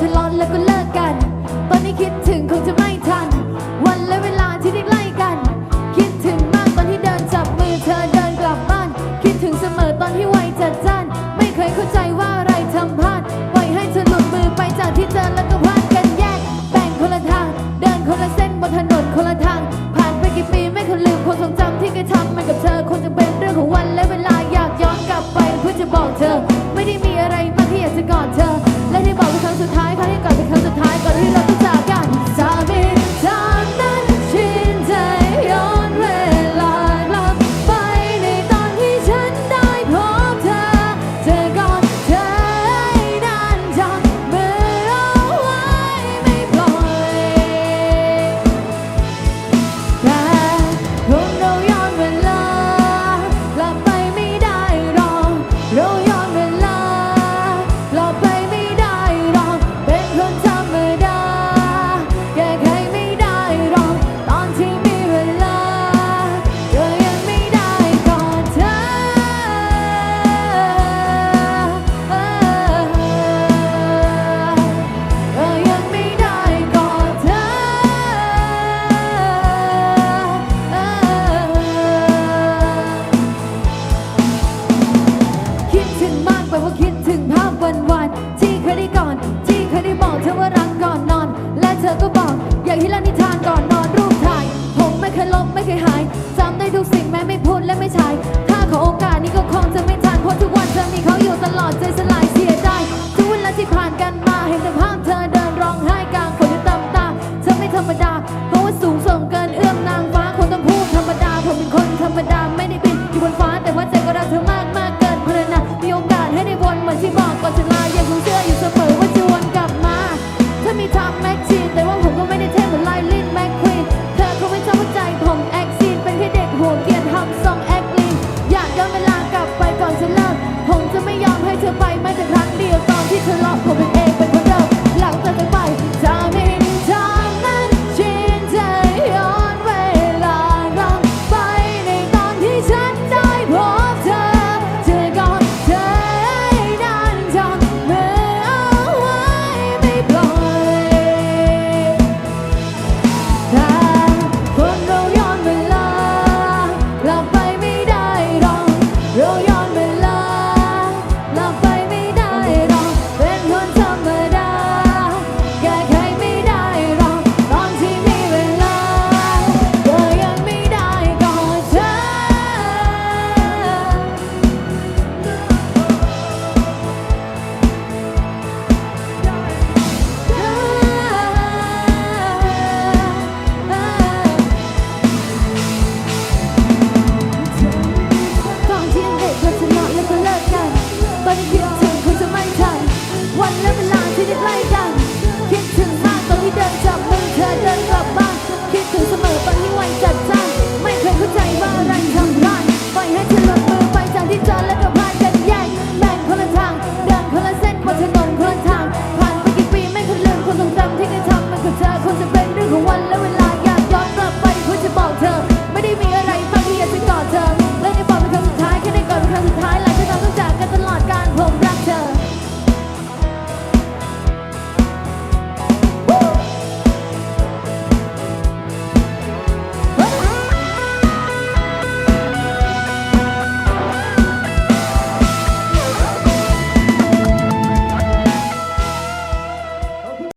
ทะเลาะแล้วก็เลิกกัน ตอนนี้คิดถึงคงจะไม่ทัน วันและเวลาที่ได้ใกล้กัน คิดถึงมากตอนที่เดินจับมือเธอเดินกลับบ้าน คิดถึงเสมอตอนที่วัยจัดจ้าน ไม่เคยเข้าใจว่าอะไรทำพลาดปล่อยให้เธอหลุดมือไปจากที่เจอแล้วก็พลาดกันแยกแบ่งคนละทาง เดินคนละเส้นบนถนนคนละทาง ผ่านไปกี่ปีไม่เคยลืมความทรงจำที่เคยทำมันกับเธอคงจะเป็นเรื่องของวันและเวลาอยากย้อนกลับไปเพื่อจะบอกเธอ ไม่ได้มีอะไรมากที่อยากจะกอดเธอ และนี่บอกเป็นครั้งสุดท้ายครั้งนี้ก่อนเป็นครั้งสุดท้ายก่อนที่เราจะจากกัน อก็บอก อยากให้เล่านิทานก่อนนอนรูปถ่าย ผมไม่เคยลบไม่เคยหายจำได้ทุกสิ่งแม้ไม่พูดและไม่ใช่ถ้าขอโอกาสนี้ก็คงจะไม่ทันเพราะทุกวันเธอมีเขาอยู่ตลอดใจ It's a lot for me. dollar